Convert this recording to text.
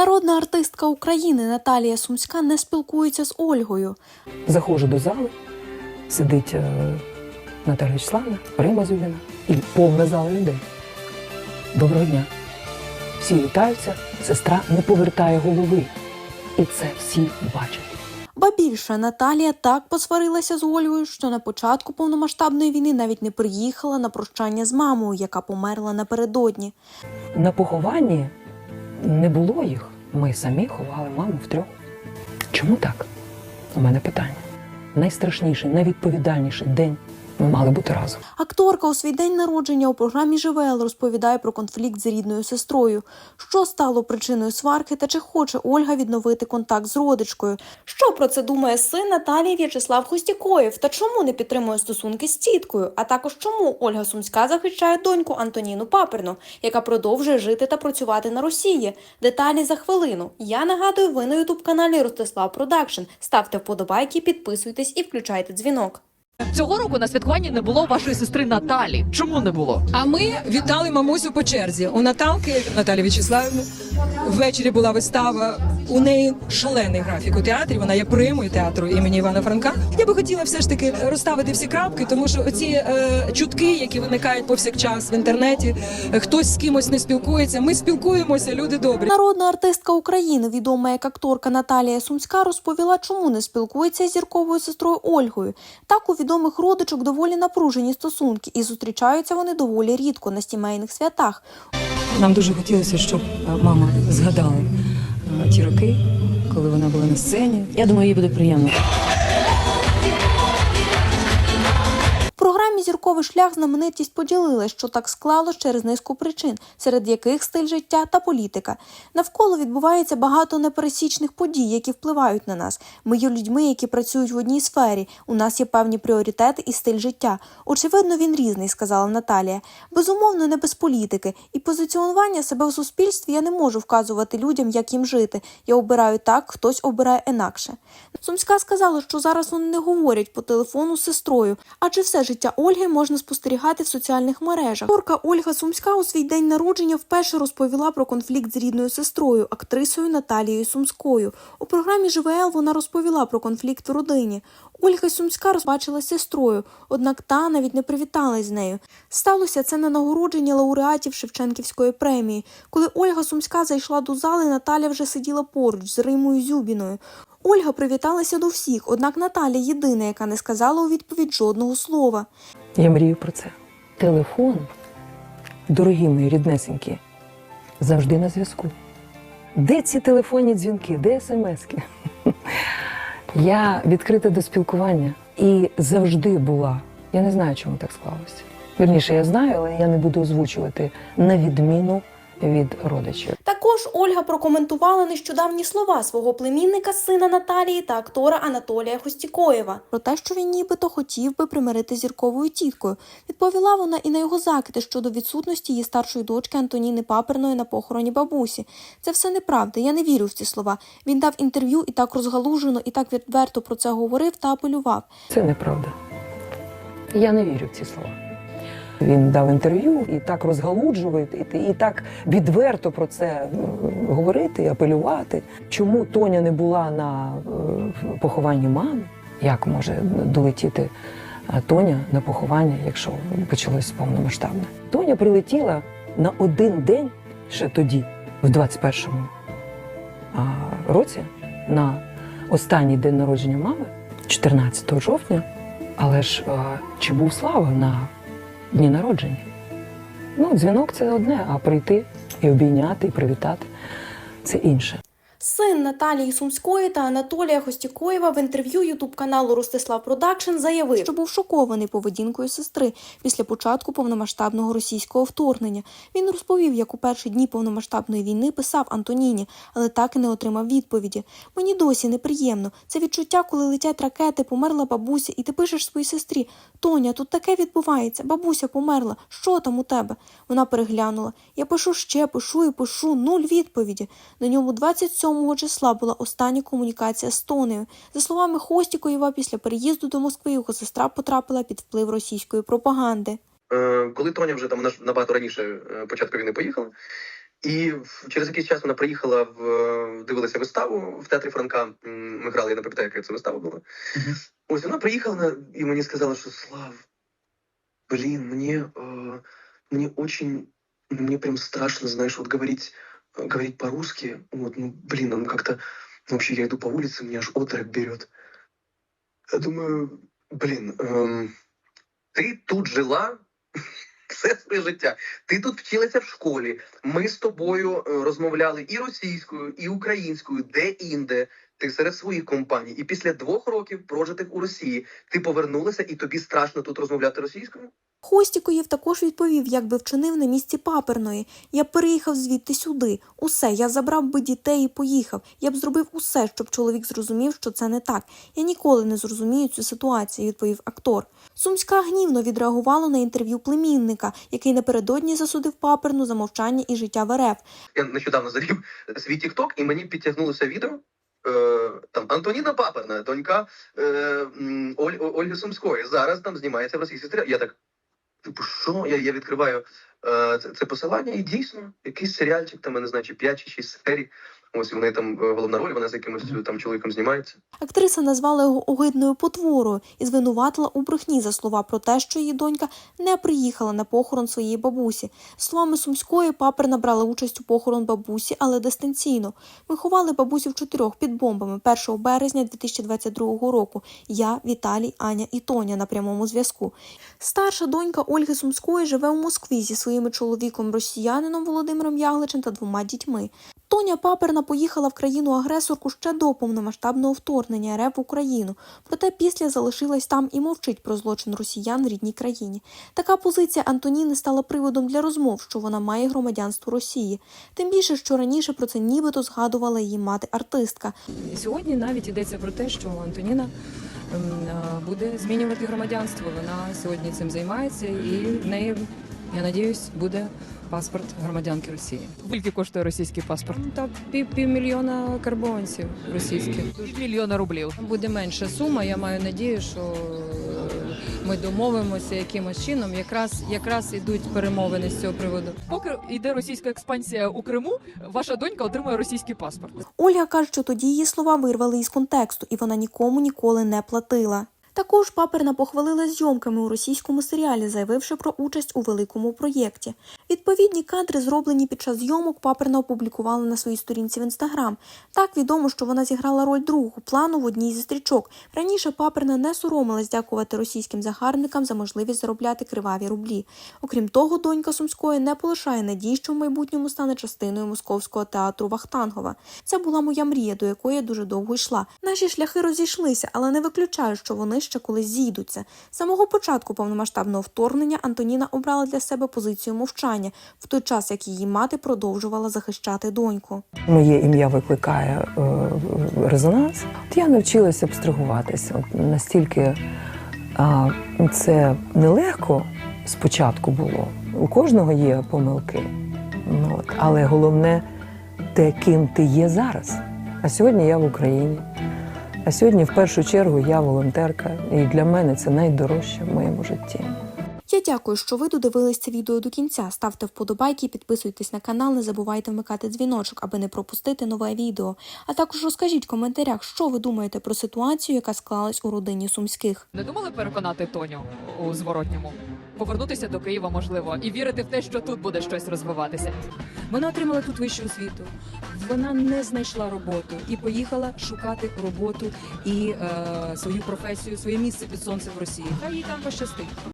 Народна артистка України Наталія Сумська не спілкується з Ольгою. Заходжу до зали, сидить е, Наталя Вячеславна, Рима Зюліна і повна зала людей. Доброго дня. Всі вітаються, сестра не повертає голови. І це всі бачать. Ба більше Наталія так посварилася з Ольгою, що на початку повномасштабної війни навіть не приїхала на прощання з мамою, яка померла напередодні. На похованні не було їх. Ми самі ховали маму втрьох. Чому так? У мене питання. Найстрашніший, найвідповідальніший день ми мали бути разом. Акторка у свій день народження у програмі ЖВЛ розповідає про конфлікт з рідною сестрою, що стало причиною сварки та чи хоче Ольга відновити контакт з родичкою. Що про це думає син Наталії В'ячеслав Хостікоєв та чому не підтримує стосунки з тіткою? А також чому Ольга Сумська захищає доньку Антоніну Паперну, яка продовжує жити та працювати на Росії. Деталі за хвилину. Я нагадую, ви на ютуб каналі Ростислав Продакшн. Ставте вподобайки, підписуйтесь і включайте дзвінок. Цього року на святкуванні не було вашої сестри Наталі. Чому не було? А ми вітали мамусю по черзі. У Наталки Наталі В'ячеславівни ввечері була вистава. У неї шалений графік у театрі. Вона є примою театру імені Івана Франка. Я би хотіла все ж таки розставити всі крапки, тому що оці е, чутки, які виникають повсякчас в інтернеті, хтось з кимось не спілкується. Ми спілкуємося, люди добрі. Народна артистка України, відома як акторка Наталія Сумська, розповіла, чому не спілкується з зірковою сестрою Ольгою. Так у відомих родичок доволі напружені стосунки, і зустрічаються вони доволі рідко на сімейних святах. Нам дуже хотілося, щоб е, мама згадала ті роки, коли вона була на сцені. Я думаю, їй буде приємно. Зірковий шлях знаменитість поділила, що так склалось через низку причин, серед яких стиль життя та політика. Навколо відбувається багато непересічних подій, які впливають на нас. Ми є людьми, які працюють в одній сфері. У нас є певні пріоритети і стиль життя. Очевидно, він різний, сказала Наталія. Безумовно, не без політики. І позиціонування себе в суспільстві я не можу вказувати людям, як їм жити. Я обираю так, хтось обирає інакше. Сумська сказала, що зараз вони не говорять по телефону з сестрою, адже все життя Ольги можна спостерігати в соціальних мережах. Акторка Ольга Сумська у свій день народження вперше розповіла про конфлікт з рідною сестрою, актрисою Наталією Сумською. У програмі ЖВЛ вона розповіла про конфлікт в родині. Ольга Сумська розбачила сестрою, однак та навіть не привіталась з нею. Сталося це на нагородженні лауреатів Шевченківської премії. Коли Ольга Сумська зайшла до зали, Наталя вже сиділа поруч з Римою Зюбіною. Ольга привіталася до всіх, однак Наталя єдина, яка не сказала у відповідь жодного слова. Я мрію про це. Телефон, дорогі мої ріднесенькі, завжди на зв'язку. Де ці телефонні дзвінки, де смски? Я відкрита до спілкування і завжди була. Я не знаю, чому так склалося. Вірніше, я знаю, але я не буду озвучувати на відміну від родичів. Також Ольга прокоментувала нещодавні слова свого племінника, сина Наталії та актора Анатолія Хостікоєва про те, що він нібито хотів би примирити зірковою тіткою. Відповіла вона і на його закиди щодо відсутності її старшої дочки Антоніни Паперної на похороні бабусі. Це все неправда. Я не вірю в ці слова. Він дав інтерв'ю і так розгалужено, і так відверто про це говорив та апелював. Це неправда. Я не вірю в ці слова. Він дав інтерв'ю і так розгалуджувати, і, так відверто про це е, говорити, апелювати. Чому Тоня не була на е, похованні мами? Як може долетіти е, Тоня на поховання, якщо почалось повномасштабне? Тоня прилетіла на один день ще тоді, в 21-му а, році, на останній день народження мами, 14 жовтня. Але ж чи був слава на дні народження? Ну, дзвінок це одне, а прийти і обійняти, і привітати це інше. Син Наталії Сумської та Анатолія Хостікоєва в інтерв'ю ютуб каналу Ростислав Продакшн заявив, що був шокований поведінкою сестри після початку повномасштабного російського вторгнення. Він розповів, як у перші дні повномасштабної війни писав Антоніні, але так і не отримав відповіді. Мені досі неприємно. Це відчуття, коли летять ракети, померла бабуся, і ти пишеш своїй сестрі: Тоня, тут таке відбувається. Бабуся померла. Що там у тебе? Вона переглянула. Я пишу ще, пишу і пишу. Нуль відповіді. На ньому 27 числа була остання комунікація з Тонею. За словами Хостікоєва, після переїзду до Москви його сестра потрапила під вплив російської пропаганди. Е, коли Тоня вже там набагато раніше е, початку війни поїхала, І через якийсь час вона приїхала в е, дивилася виставу в театрі Франка. Ми грали, я не пам'ятаю, яка це вистава була. Ось вона приїхала і мені сказала, що Слав, блін, мені, мені очень, ну, мне прям страшно, знаешь, вот говорить, говорить по-русски. Вот, ну, блин, ну как-то, ну, вообще я иду по улице, меня аж отрыв берет. Я думаю, блін, ем, ти тут жила все своє життя. Ти тут вчилася в школі. Ми з тобою е, розмовляли і російською, і українською, де-інде. Ти серед своїх компаній. І після двох років прожитих у Росії ти повернулася, і тобі страшно тут розмовляти російською? Хостікоєв також відповів, як би вчинив на місці паперної. Я переїхав звідти сюди. Усе, я забрав би дітей і поїхав. Я б зробив усе, щоб чоловік зрозумів, що це не так. Я ніколи не зрозумію цю ситуацію, відповів актор. Сумська гнівно відреагувала на інтерв'ю племінника, який напередодні засудив паперну за мовчання і життя в РФ. Я нещодавно завів свій тікток, і мені підтягнулося відео. Е, там Антоніна Паперна, донька е, Оль, Ольги Сумської. Зараз там знімається в російській серіалі. Я так, типу, що? Я, я відкриваю е, це, це посилання, і дійсно, якийсь серіальчик, там, я не знаю, чи 5 чи 6 серій. Ось вони там е, головна роль, вона з якимось там чоловіком знімається. Актриса назвала його огидною потворою і звинуватила у брехні за слова про те, що її донька не приїхала на похорон своєї бабусі. Словами Сумської, паперна брала участь у похорон бабусі, але дистанційно. Ми ховали бабусю в чотирьох під бомбами 1 березня 2022 року. Я, Віталій, Аня і Тоня на прямому зв'язку. Старша донька Ольги Сумської живе у Москві зі своїм чоловіком росіянином Володимиром Ягличем та двома дітьми. Тоня Паперна поїхала в країну-агресорку ще до повномасштабного вторгнення РФ в Україну, проте після залишилась там і мовчить про злочин росіян в рідній країні. Така позиція Антоніни стала приводом для розмов, що вона має громадянство Росії. Тим більше, що раніше про це нібито згадувала її мати-артистка. Сьогодні навіть йдеться про те, що Антоніна ем, е, буде змінювати громадянство. Вона сьогодні цим займається, і в неї, я надіюсь, буде паспорт громадянки Росії. Скільки коштує російський паспорт? Ну, Так, пів, півмільйона карбованців російських. Мільйона рублів. Буде менша сума. Я маю надію, що ми домовимося якимось чином. Якраз якраз ідуть перемовини з цього приводу. Поки йде російська експансія у Криму, ваша донька отримує російський паспорт. Ольга каже, що тоді її слова вирвали із контексту, і вона нікому ніколи не платила. Також паперна похвалила зйомками у російському серіалі, заявивши про участь у великому проєкті. Відповідні кадри, зроблені під час зйомок, паперна опублікувала на своїй сторінці в інстаграм. Так відомо, що вона зіграла роль другого плану в одній зі стрічок. Раніше паперна не соромилась дякувати російським загарбникам за можливість заробляти криваві рублі. Окрім того, донька Сумської не полишає надій, що в майбутньому стане частиною московського театру Вахтангова. Це була моя мрія, до якої я дуже довго йшла. Наші шляхи розійшлися, але не виключаю, що вони ще колись зійдуться. З самого початку повномасштабного вторгнення Антоніна обрала для себе позицію мовчання, в той час як її мати продовжувала захищати доньку. Моє ім'я викликає е, резонанс. От я навчилася абстрагуватися. От настільки а, це нелегко спочатку було. У кожного є помилки. Ну, от. Але головне те, ким ти є зараз. А сьогодні я в Україні. А сьогодні, в першу чергу, я волонтерка, і для мене це найдорожче в моєму житті. Я дякую, що ви додивились це відео до кінця. Ставте вподобайки, підписуйтесь на канал, не забувайте вмикати дзвіночок, аби не пропустити нове відео. А також розкажіть в коментарях, що ви думаєте про ситуацію, яка склалась у родині сумських. Не думали переконати Тоню у зворотньому? Повернутися до Києва можливо і вірити в те, що тут буде щось розвиватися. Вона отримала тут вищу освіту. Вона не знайшла роботу і поїхала шукати роботу і е, свою професію, своє місце під сонцем в Росії. Хай їй там пощастить.